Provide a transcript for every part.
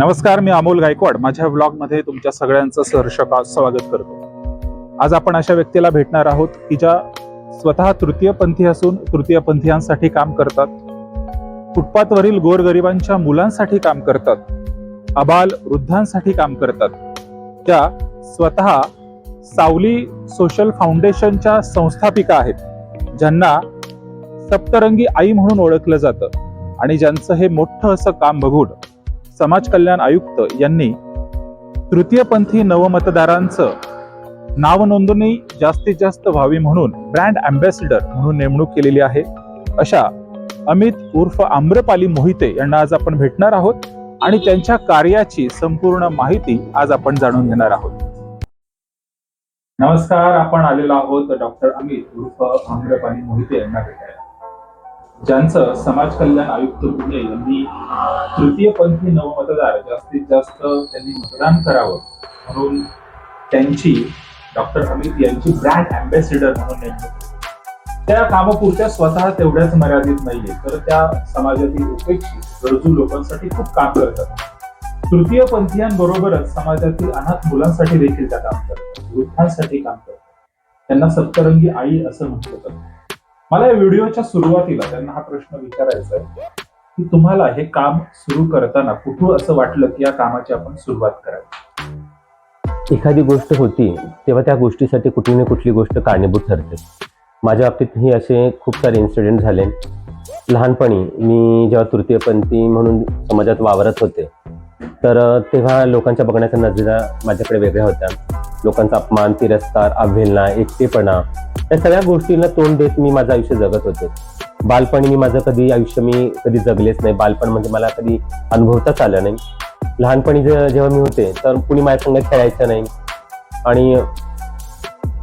नमस्कार मी अमोल गायकवाड. माझ्या ब्लॉगमध्ये तुमच्या सगळ्यांचं सहर्ष स्वागत करतो. आज आपण अशा व्यक्तीला भेटणार आहोत की ज्या स्वतः तृतीयपंथी असून तृतीयपंथीयांसाठी काम करतात. फुटपाथवरील गोरगरिबांच्या मुलांसाठी काम करतात. अबाल वृद्धांसाठी काम करतात. त्या स्वतः सावली सोशल फाउंडेशनच्या संस्थापिका आहेत ज्यांना सप्तरंगी आई म्हणून ओळखलं जातं. आणि ज्यांचं हे मोठं असं काम बघून समाज कल्याण आयुक्त यांनी तृतीयपंथी नवमतदारांचं नाव नोंदणी जास्तीत जास्त व्हावी म्हणून ब्रँड अँबॅसिडर म्हणून नेमणूक केलेली आहे. अशा अमित उर्फ आम्रपाली मोहिते यांना आज आपण भेटणार आहोत आणि त्यांच्या कार्याची संपूर्ण माहिती आज आपण जाणून घेणार आहोत. नमस्कार आपण आलेलो आहोत डॉक्टर अमित उर्फ आम्रपाली मोहिते यांना भेटायला. ज्यांचं समाज कल्याण आयुक्त पुणे यांनी तृतीयपंथी नवमतदार जास्तीत जास्त त्यांनी मतदान करावं म्हणून त्यांची डॉक्टर अमित यांची ब्रँड अँबॅसिडर म्हणून नेमणूक त्या कामापुरत्या स्वतः तेवढ्याच मर्यादित नाहीये. तर त्या समाजातील उपेक्षित गरजू लोकांसाठी खूप काम करतात. तृतीय पंथीयांबरोबरच समाजातील अनाथ मुलांसाठी देखील त्या काम करतात. वृद्धांसाठी काम करतात. त्यांना सप्तरंगी आई असं म्हटलं जातं. मला या व्हिडिओच्या सुरुवातीला त्यांना हा प्रश्न विचारायचा आहे की तुम्हाला हे काम सुरू करताना कुठून असं वाटलं की या कामाची आपण सुरुवात करावी? एखादी गोष्ट होती तेव्हा त्या गोष्टीसाठी कुठली ना कुठली गोष्ट कारणीभूत ठरते. माझ्या बाबतीतही असे खूप सारे इन्सिडेंट झाले. लहानपणी मी जेव्हा तृतीयपंथी म्हणून समाजात वावरत होते तर तेव्हा लोकांच्या बघण्याच्या नजरा माझ्याकडे वेगळ्या होत्या. लोकांचा अपमान तिरस्कार अवहेलना एकटेपणा या सगळ्या गोष्टींना तोंड देत मी माझं आयुष्य जगत होते. बालपणी मी माझं कधी आयुष्य मी कधी जगलेच नाही. बालपण म्हणजे मला कधी अनुभवताच आलं नाही. लहानपणी जे- जेव्हा मी होते तर कुणी माझ्या संग खेळायचं नाही. आणि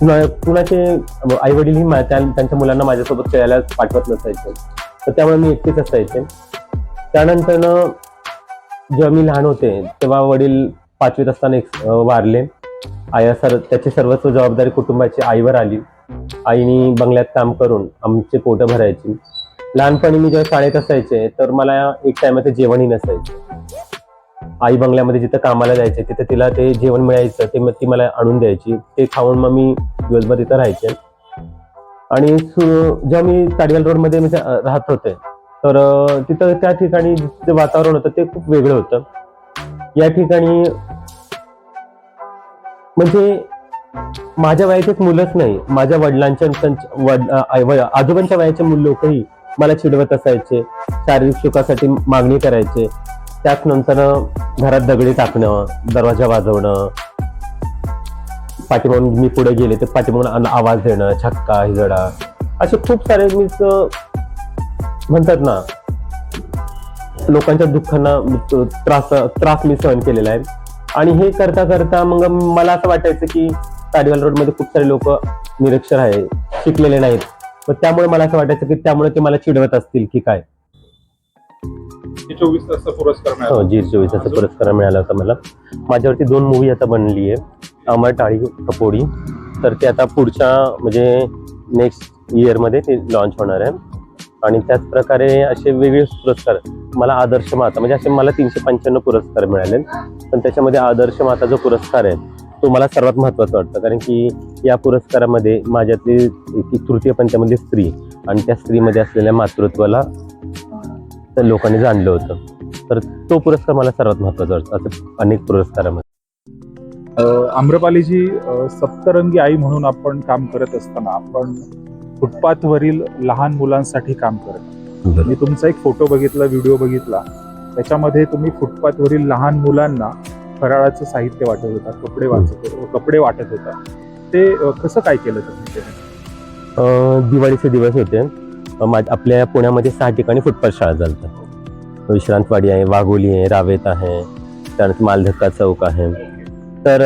कुणा- कुणाचे आई वडीलही त्यांच्या मुलांना माझ्यासोबत खेळायला पाठवत नसायचे. तर त्यामुळे मी एकटेच असायचे. त्यानंतर जेव्हा मी लहान होते तेव्हा वडील पाचवीत असताना एक वारले. आया सर त्याची सर्वस्व जबाबदारी कुटुंबाची आईवर आली. आईने बंगल्यात काम करून आमचे पोटं भरायची. लहानपणी मी जेव्हा शाळेत असायचे तर मला एक टायमाचं जेवणही नसायचं. आई बंगल्यामध्ये जिथं कामाला जायचे तिथे तिला ते जेवण मिळायचं ते मग ती मला आणून द्यायची. ते खाऊन मग मी दिवसभर तिथं राहायचे. आणि जेव्हा मी ताडवाल रोडमध्ये मध्ये राहत होते तर तिथं त्या ठिकाणी जे वातावरण होतं ते खूप वेगळं होतं. या ठिकाणी म्हणजे माझ्या वयाचेच मुलंच नाही माझ्या वडिलांच्या आजोबांच्या वयाचे मुलं लोकही मला चिडवत असायचे शारीरिक सुखासाठी मागणी करायचे त्याच नंतर घरात दगडी टाकणं दरवाजा वाजवणं पाठीमागून मी पुढे गेले तर पाठीमागून आवाज देणं छक्का हिजडा. असे खूप सारे मी म्हणतात ना लोकांच्या दुःखांना त्रास त्रास मी सहन केलेला आहे. आणि हे करता करता मग मला असं वाटायचं की ताडीवाल रोडमध्ये खूप सारे लोक निरक्षर आहे शिकलेले नाहीत. मग त्यामुळे मला असं वाटायचं की त्यामुळे ते मला चिडवत असतील की काय? चोवीस तासचा पुरस्कार हो मिळाला जी चोवीसाचा अजून? पुरस्कार मिळाला होता मला. माझ्यावरती दोन मूवी आता बनली आहे. अमर टाळी कपोडी. तर ते आता पुढच्या म्हणजे नेक्स्ट इयरमध्ये ते लॉन्च होणार आहे. आणि त्याच प्रकारे असे वेगळे पुरस्कार मला आदर्श माता म्हणजे असे मला तीनशे पंच्याण्णव पुरस्कार मिळाले. पण त्याच्यामध्ये आदर्श माता जो पुरस्कार आहे तो मला सर्वात महत्त्वाचा वाटतं. कारण की या पुरस्कारामध्ये माझ्यातली तृतीय पंचामधली स्त्री आणि त्या स्त्रीमध्ये असलेल्या मातृत्वाला त्या लोकांनी जाणलं होतं. तर तो पुरस्कार मला सर्वात महत्त्वाचा वाटतो असं अनेक पुरस्कारामध्ये. आम्रपालीजी सप्तरंगी आई म्हणून आपण काम करत असताना आपण फुटपाथवरील लहान मुलांसाठी काम करत मी तुमचा एक फोटो बघितला व्हिडिओ बघितला. त्याच्यामध्ये तुम्ही फुटपाथवरील लहान मुलांना फराळाचं साहित्य वाटत होता कपडे वाचत कपडे वाटत होता. ते कसं काय केलं तुम्ही दिवाळीचे दिवस होते. आपल्या पुण्यामध्ये सहा ठिकाणी फुटपाथ शाळा चालतात. विश्रांतवाडी आहे वाघोली आहे रावेत आहे त्यानंतर मालधक्का चौक आहे. तर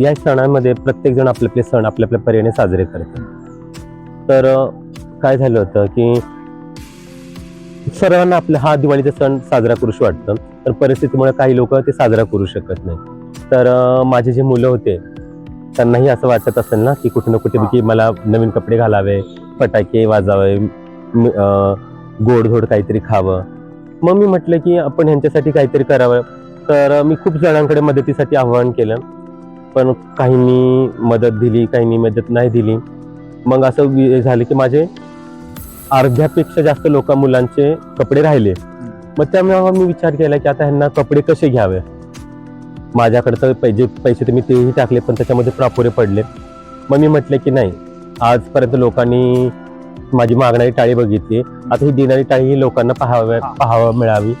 या सणांमध्ये प्रत्येक जण आपले आपले सण आपल्या आपल्या पर्यायाने साजरे करतात. तर काय झालं होतं की सर्वांना आपला हा दिवाळीचा सण साजरा करूशी वाटतं. तर परिस्थितीमुळे काही लोक ते साजरा करू शकत नाही तर माझे जे मुलं होते त्यांनाही असं वाटत असेल ना की कुठे ना कुठे की मला नवीन कपडे घालावे फटाके वाजावे गोडधोड काहीतरी खावं. मग मी म्हटलं की आपण ह्यांच्यासाठी काहीतरी करावं. तर मी खूप जणांकडे मदतीसाठी आव्हान केलं. पण काहींनी मदत दिली काहींनी मदत नाही दिली. मग असं झालं की माझे अर्ध्यापेक्षा जास्त लोक मुलांचे कपडे राहिले. मग त्यामुळे मी विचार केला की आता ह्यांना कपडे कसे घ्यावे? माझ्याकडे तर पैसे पैसे तर मी तेही टाकले पण त्याच्यामध्ये प्रापुरे पडले. मग मी म्हटलं की नाही आजपर्यंत लोकांनी माझी मागणारी टाळी बघितली. आता ही देणारी टाळी ही लोकांना पाहाव्या. पाहावा मिळावी.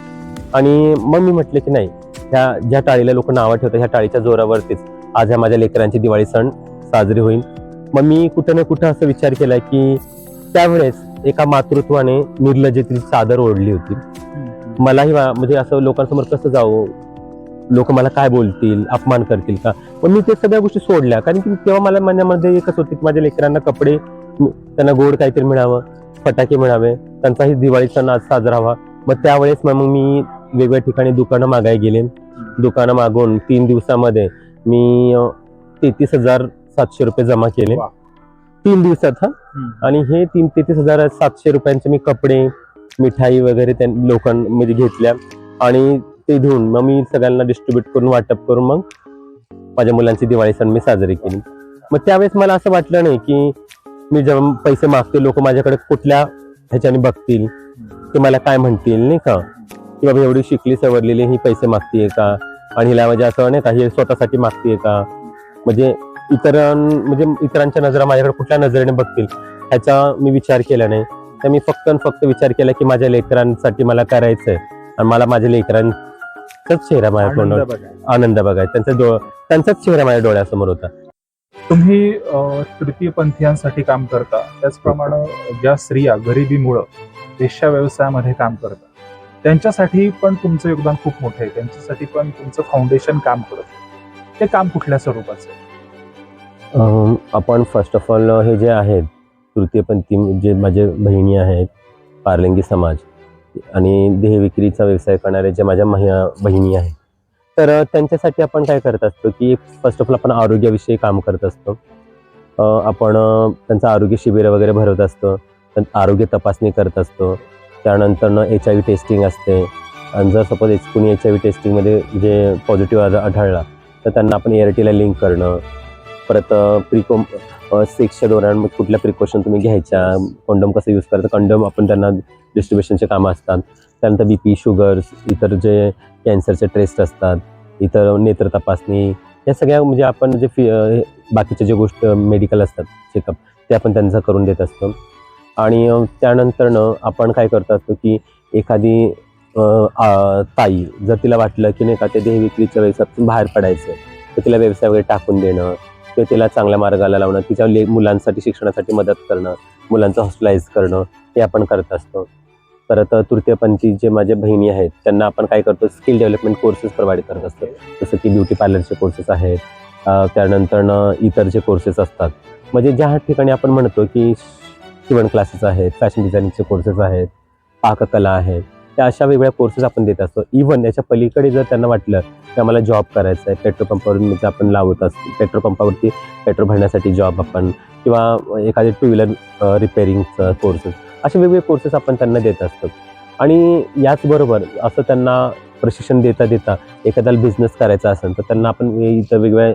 आणि मग मी म्हटलं की नाही ह्या ज्या टाळीला लोक नावं ठेवतात ह्या टाळीच्या जोरावरतीच. आज ह्या माझ्या लेकरांची दिवाळी सण साजरी होईल. मग मी कुठं ना कुठं असं विचार केला की त्यावेळेस एका मातृत्वाने निर्लजेतली चादर ओढली होती. मलाही वा- म्हणजे असं लोकांसमोर कसं जावं? लोक मला काय बोलतील? अपमान करतील का? पण मी ते सगळ्या गोष्टी सोडल्या. कारण की तेव्हा मला मनामध्ये एकच होती की माझ्या लेकरांना कपडे त्यांना गोड काहीतरी मिळावं फटाके मिळावे त्यांचाही दिवाळी सण आज साजरा व्हावा. मग त्यावेळेस मग मी वेगवेगळ्या ठिकाणी दुकानं मागायला गेले. दुकानं मागून तीन दिवसामध्ये मी तेहतीस हजार सातशे रुपये जमा केले. तीन दिवसात हा? आणि हे तीन तेहतीस हजार सातशे रुपयांचे मी कपडे मिठाई वगैरे त्या लोकांना म्हणजे घेतल्या. आणि ते घेऊन मग मी सगळ्यांना डिस्ट्रीब्यूट करून वाटप करून मग माझ्या मुलांची दिवाळी सण मी साजरी केली. मग त्यावेळेस मला असं वाटलं नाही की मी जेव्हा पैसे मागते लोक माझ्याकडे कुठल्या ह्याच्याने बघतील ते मला काय म्हणतील नाही का? की बाबा एवढी शिकली सवरलेली ही पैसे मागतीये का? आणि हिला म्हणजे असं नाही का हे स्वतःसाठी मागतीये का? म्हणजे इतरां म्हणजे इतरांच्या नजरा माझ्याकडे कुठल्या नजरेने बघतील? ह्याचा मी विचार केला नाही. तर मी फक्त आणि फक्त विचार केला की माझ्या लेकरांसाठी मला करायचंय. आणि मला माझ्या लेकरांचाच चेहरा माझ्या आनंद तोंडावर बघा. आनंद बघायचा. त्यांचा डोळ त्यांचाच चेहरा माझ्या डोळ्यासमोर होता. तुम्ही तृतीयपंथीयांसाठी काम करता. त्याचप्रमाणे ज्या स्त्रिया गरिबीमुळं वेश्या व्यवसायामध्ये काम करतात. त्यांच्यासाठी पण तुमचं योगदान खूप मोठं आहे. त्यांच्यासाठी पण तुमचं फाउंडेशन काम करत ते काम कुठल्या स्वरूपाचं आहे? आपण फर्स्ट ऑफ ऑल हे जे आहेत तृतीयपंथी जे माझे बहिणी आहेत पारलिंगी समाज आणि देहविक्रीचा व्यवसाय करणारे जे माझ्या महिला बहिणी आहेत तर त्यांच्यासाठी आपण काय करत असतो की फर्स्ट ऑफ ऑल आपण आरोग्याविषयी काम करत असतो. आपण त्यांचं आरोग्य शिबिरं वगैरे भरवत असतो. आरोग्य तपासणी करत असतो. त्यानंतर एच आय व्ही टेस्टिंग असते. आणि जर सपोज एच कुणी एच आय व्ही टेस्टिंगमध्ये जे पॉझिटिव्ह आढळला तर त्यांना आपण एअरटीला लिंक करणं. परत प्रिकोम सेक्सच्या दौरान कुठल्या प्रिकॉशन तुम्ही घ्यायच्या कंडोम कसं यूज करायचं कंडोम आपण त्यांना डिस्ट्रीब्युशनचे कामं असतात. त्यानंतर बी पी शुगर्स इतर जे कॅन्सरचे टेस्ट असतात इतर नेत्र तपासणी या सगळ्या म्हणजे आपण जे फी हे बाकीच्या जे गोष्ट मेडिकल असतात चेकअप ते आपण त्यांचं करून देत असतो. आणि त्यानंतरनं आपण काय करत असतो की एखादी ताई जर तिला वाटलं की नाही का ते देह विक्रीच्या व्यवसायातून बाहेर पडायचं तर तिला व्यवसाय वगैरे टाकून देणं किंवा तिला चांगल्या मार्गाला लावणं तिच्या ले मुलांसाठी शिक्षणासाठी मदत करणं मुलांचं हॉस्टेलाइज करणं हे आपण करत असतो. परत तृतीयपंथी जे माझ्या बहिणी आहेत त्यांना आपण काय करतो स्किल डेव्हलपमेंट कोर्सेस प्रोव्हाइड करत असतो. जसं की ब्युटी पार्लरचे कोर्सेस आहेत त्यानंतरनं इतर जे कोर्सेस असतात. म्हणजे ज्या ठिकाणी आपण म्हणतो की शिवण क्लासेस आहेत फॅशन डिझायनिंगचे कोर्सेस आहेत पाककला आहेत त्या अशा वेगवेगळ्या कोर्सेस आपण देत असतो. इव्हन याच्या पलीकडे जर त्यांना वाटलं की आम्हाला जॉब करायचा आहे पेट्रोल पंपावरून म्हणजे आपण लावत असतो पेट्रोल पंपावरती पेट्रोल भरण्यासाठी जॉब आपण किंवा एखादे टू व्हीलर रिपेअरिंगचं कोर्सेस असे वेगवेगळे कोर्सेस आपण त्यांना देत असतो. आणि याचबरोबर असं त्यांना प्रशिक्षण देता देता एखाद्याला बिझनेस करायचा असेल तर त्यांना आपण इथं वेगवेगळ्या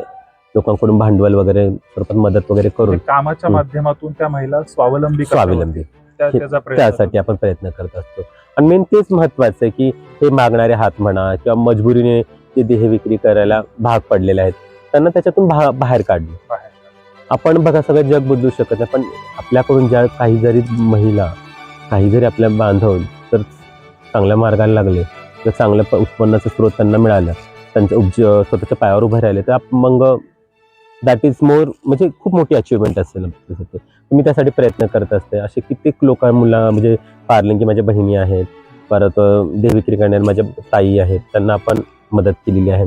लोकांकडून भांडवल वगैरे स्वरूपात मदत वगैरे करून कामाच्या. माध्यमातून त्या महिला स्वावलंबी. स्वावलंबी त्यासाठी आपण प्रयत्न करत असतो आणि मेन तेच महत्वाचं आहे की हे मागणारे हात म्हणा किंवा मजबुरीने ते देह विक्री करायला भाग पडलेले आहेत त्यांना त्याच्यातून बाहेर काढणं बाहेर. आपण बघा सगळं जग बदलू शकत नाही पण आपल्याकडून ज्या काही जरी महिला काही जरी आपल्या बांधव तर चांगल्या मार्गाला लागले तर चांगल्या उत्पन्नाचा स्रोत त्यांना मिळाला त्यांच्या उपज स्वतःच्या पायावर उभे राहिले तर मग दॅट इज मोर म्हणजे खूप मोठी अचिव्हमेंट असेल आपल्यासाठी मी त्यासाठी प्रयत्न करत असते. असे कित्येक लोक मुला म्हणजे पार्लिंगी माझ्या बहिणी आहेत. परत अं, देहविक्री करणाऱ्या माझ्या ताई आहेत. त्यांना आपण मदत केलेली आहे.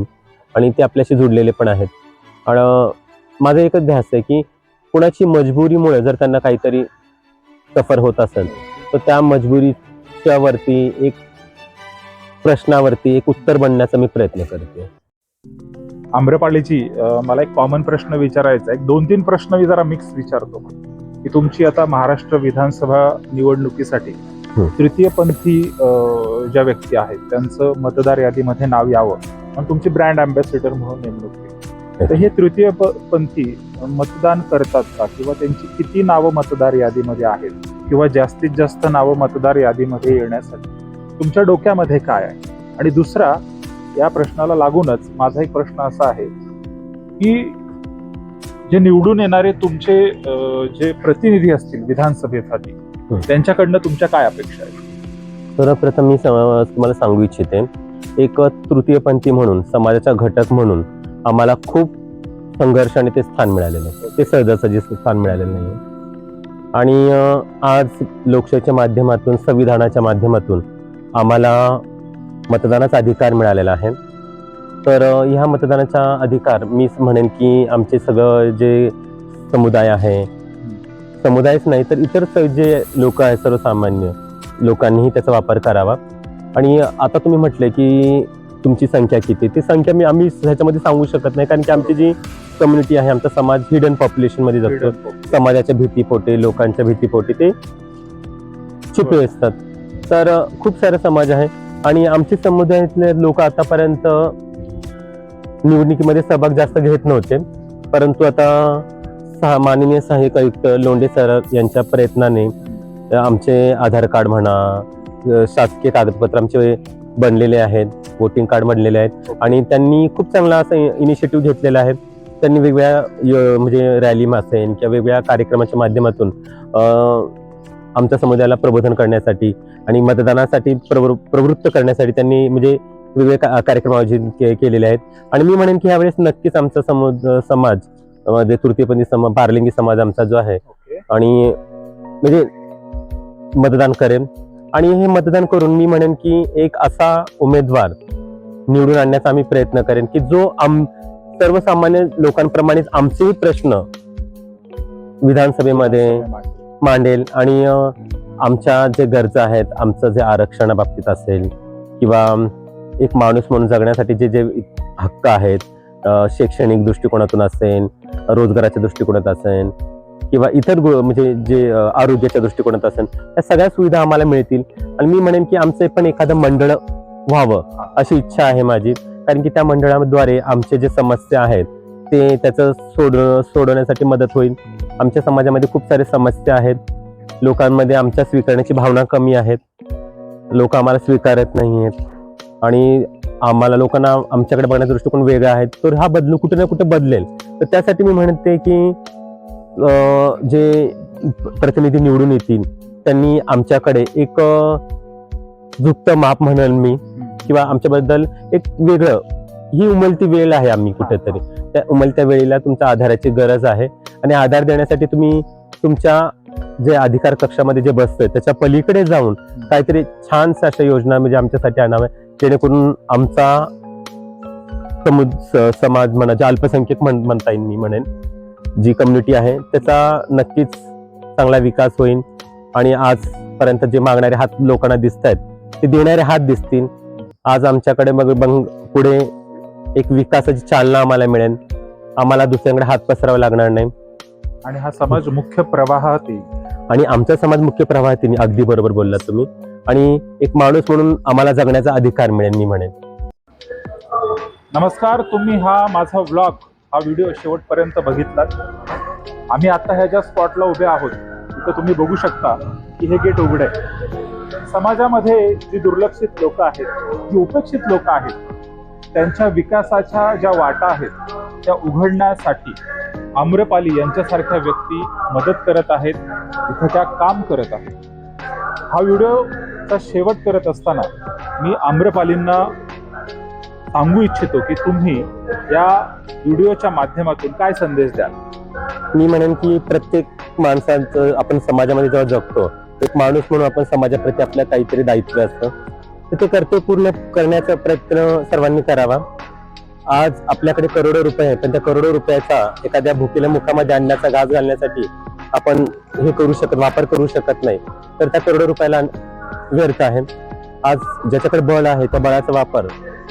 आणि ते आपल्याशी जुडलेले पण आहेत. आणि माझं एकच ध्यास आहे की कुणाची मजबुरीमुळे जर त्यांना काहीतरी सफर होत असेल तर त्या मजबुरीच्या वरती एक प्रश्नावरती एक उत्तर बनण्याचा मी प्रयत्न करते. आम्रपालीजी अ, मला एक कॉमन प्रश्न विचारायचा आहे. दोन तीन प्रश्न मी जरा मिक्स विचारतो की तुमची आता महाराष्ट्र विधानसभा निवडणुकीसाठी. तृतीयपंथी ज्या व्यक्ती आहेत त्यांचं मतदार यादीमध्ये नाव यावं. आणि तुमची ब्रँड अँबॅसिडर म्हणून नेमणूक केली. तर हे तृतीय प- पंथी मतदान करतात का? किंवा त्यांची किती नावं मतदार यादीमध्ये आहेत? किंवा जास्तीत जास्त नावं मतदार यादीमध्ये येण्यासाठी? तुमच्या डोक्यामध्ये काय आहे? आणि दुसरा या प्रश्नाला लागूनच माझा एक प्रश्न असा आहे की जे निवडून येणारे तुमचे जे प्रतिनिधी असतील विधानसभेसाठी त्यांच्याकडनं तुमच्या काय अपेक्षा आहेत? सर्वप्रथम मी तुम्हाला सांगू इच्छिते एक तृतीयपंथी म्हणून समाजाचा घटक म्हणून आम्हाला खूप संघर्ष आणि ते स्थान मिळालेलं आहे. ते सहजासहजी स्थान मिळालेलं नाही. आणि आज लोकशाहीच्या माध्यमातून संविधानाच्या माध्यमातून आम्हाला मतदानाचा अधिकार मिळालेला आहे. तर ह्या मतदानाचा अधिकार मी म्हणेन की आमचे सगळं जे समुदाय आहे समुदायच नाही तर इतर जे लोक आहेत सर्वसामान्य लोकांनीही त्याचा वापर करावा. आणि आता तुम्ही म्हटले की तुमची संख्या किती? ती संख्या मी आम्ही ह्याच्यामध्ये सांगू शकत नाही. कारण की आमची जी कम्युनिटी आहे आमचा समाज हिडन पॉप्युलेशनमध्ये जगतो समाजाच्या भीतीपोटी लोकांच्या भीतीपोटी ते छिपे असतात. तर खूप सारा समाज आहे. आणि आमचे समुदायातले लोक आतापर्यंत निवडणुकीमध्ये सहभाग जास्त घेत नव्हते. परंतु आता सहा माननीय सहाय्यक आयुक्त लोंढे सर यांच्या प्रयत्नाने आमचे आधार कार्ड म्हणा शासकीय कागदपत्र आमचे बनलेले आहेत वोटिंग कार्ड बनलेले आहेत. आणि त्यांनी खूप चांगला असं इनिशिएटिव्ह घेतलेला आहे. त्यांनी वेगवेगळ्या य- म्हणजे रॅली असेल किंवा वेगवेगळ्या कार्यक्रमाच्या माध्यमातून आमच्या समुदायाला प्रबोधन करण्यासाठी आणि मतदानासाठी प्रवृ प्रवृत्त करण्यासाठी त्यांनी म्हणजे वेगवेगळे कार्यक्रम आयोजित केलेले आहेत. आणि मी म्हणेन की यावेळेस नक्कीच आमचा समज समाज अ, जे तृतीयपंथी समाज पारलिंगी समाज आमचा जो आहे आणि म्हणजे मतदान करेन. आणि हे मतदान करून मी म्हणेन की एक असा उमेदवार निवडून आणण्याचा आम्ही प्रयत्न करेन की जो आम सर्वसामान्य लोकांप्रमाणेच आमचेही प्रश्न विधानसभेमध्ये मांडेल आणि आमच्या जे गरजा आहेत आमचं जे आरक्षणाबाबतीत असेल किंवा एक माणूस म्हणून जगण्यासाठी जे जे हक्क आहेत शैक्षणिक दृष्टिकोनातून असेल रोजगाराच्या दृष्टिकोनात असेल किंवा इतर म्हणजे जे आरोग्याच्या दृष्टिकोनात असेल या सगळ्या सुविधा आम्हाला मिळतील. आणि मी म्हणेन की आमचं पण एखादं मंडळ व्हावं अशी इच्छा आहे माझी. कारण की त्या मंडळाद्वारे आमचे जे समस्या आहेत ते त्याचं सोड सोडवण्यासाठी मदत होईल. आमच्या समाजामध्ये खूप सारे समस्या आहेत. लोकांमध्ये आमच्या स्वीकारण्याची भावना कमी आहेत. लोक आम्हाला स्वीकारत नाही आहेत आणि आम्हाला लोकांना आमच्याकडे बघण्याचा दृष्टिकोन वेगळा आहे. तर हा बदलू कुठे ना कुठे बदलेल. तर त्यासाठी मी म्हणते की जे प्रतिनिधी निवडून येतील त्यांनी आमच्याकडे एक झुकतं माप म्हणेल मी. किंवा आमच्याबद्दल एक वेगळं ही उमलती वेळ आहे आम्ही कुठेतरी. त्या उमलत्या वेळेला तुमच्या आधाराची गरज आहे. आणि आधार देण्यासाठी तुम्ही तुमच्या जे अधिकार कक्षामध्ये जे बसतोय त्याच्या पलीकडे जाऊन काहीतरी छानशा अशा योजना म्हणजे आमच्यासाठी आणाव्या जेणेकरून आमचा समुद स- समाज म्हणा जे अल्पसंख्यक म्हण म्हणता येईल मी म्हणेन जी कम्युनिटी आहे त्याचा नक्कीच चांगला विकास होईल. आणि आजपर्यंत जे मागणारे हात लोकांना दिसत आहेत ते देणारे हात दिसतील. आज आमच्याकडे मग बंग पुढे एक विकासाची चालना आम्हाला मिळेल. आम्हाला दुसऱ्यांकडे हात पसरावा लागणार नाही. आणि हा समाज मुख्य प्रवाहात येईल आणि आमचा समाज मुख्य प्रवाहात येईल. अगदी बरोबर बोललात तुम्ही. आणि एक माणूस म्हणून आम्हाला जगण्याचा अधिकार मिळेल मी म्हणेन. नमस्कार तुम्ही हा माझा व्लॉग हा व्हिडिओ शेवटपर्यंत बघितलात. आम्ही आता ह्या ज्या स्पॉटला उभे आहोत तिथं तुम्ही बघू शकता की हे गेट उघड आहे. समाजामध्ये जी दुर्लक्षित लोक आहेत जी उपेक्षित लोक आहेत त्यांच्या विकासाच्या ज्या वाटा आहेत त्या उघडण्यासाठी आम्रपाली यांच्यासारख्या व्यक्ती मदत करत आहेत इथं त्या काम करत आहेत. हा व्हिडिओचा शेवट करत असताना मी आम्रपालींना सांगू इच्छितो की तुम्ही या व्हिडिओच्या माध्यमातून काय संदेश द्याल? मी म्हणेन की प्रत्येक माणसाचं आपण समाजामध्ये जेव्हा जगतो एक माणूस म्हणून आपण समाजाप्रती आपल्या काहीतरी दायित्व असतं. तर ते कर्तव्य पूर्ण करण्याचा प्रयत्न सर्वांनी करावा. आज आपल्याकडे करोडो रुपये आहेत पण त्या करोडो रुपयाचा एखाद्या भुकेल्या मुखामध्ये आणण्याचा घास घालण्यासाठी आपण हे करू शकत वापर करू शकत नाही. तर त्या करोडो रुपयाला व्यर्थ आहे. आज ज्याच्याकडे बळ आहे त्या बळाचा वापर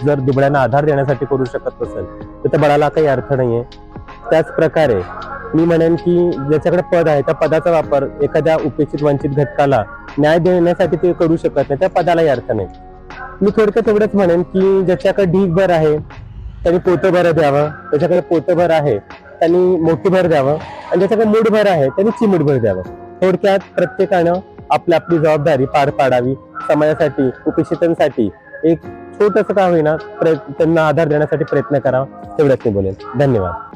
जर दुबळ्यांना आधार देण्यासाठी करू शकत नसेल तर त्या बळाला काही अर्थ नाहीये. त्याच प्रकारे मी म्हणेन की ज्याच्याकडे पद आहे त्या पदाचा वापर एखाद्या उपेक्षित वंचित घटकाला न्याय देण्यासाठी ते करू शकत नाही त्या पदालाही अर्थ नाही. मी थोडक्यात एवढंच म्हणेन की ज्याच्याकडे ढीगभर आहे त्यांनी पोतं भर द्यावं. त्याच्याकडे पोतं भर आहे त्यांनी मोठी भर द्यावं. आणि ज्याच्याकडे मूठभर आहे त्यांनी चिमूटभर द्यावं. थोडक्यात प्रत्येकानं आपली आपली जबाबदारी पार पाडावी. समाजासाठी उपेक्षितांसाठी एक छोटंसं का होईना त्यांना आधार देण्यासाठी प्रयत्न करावा तेवढंच मी बोलेन. धन्यवाद.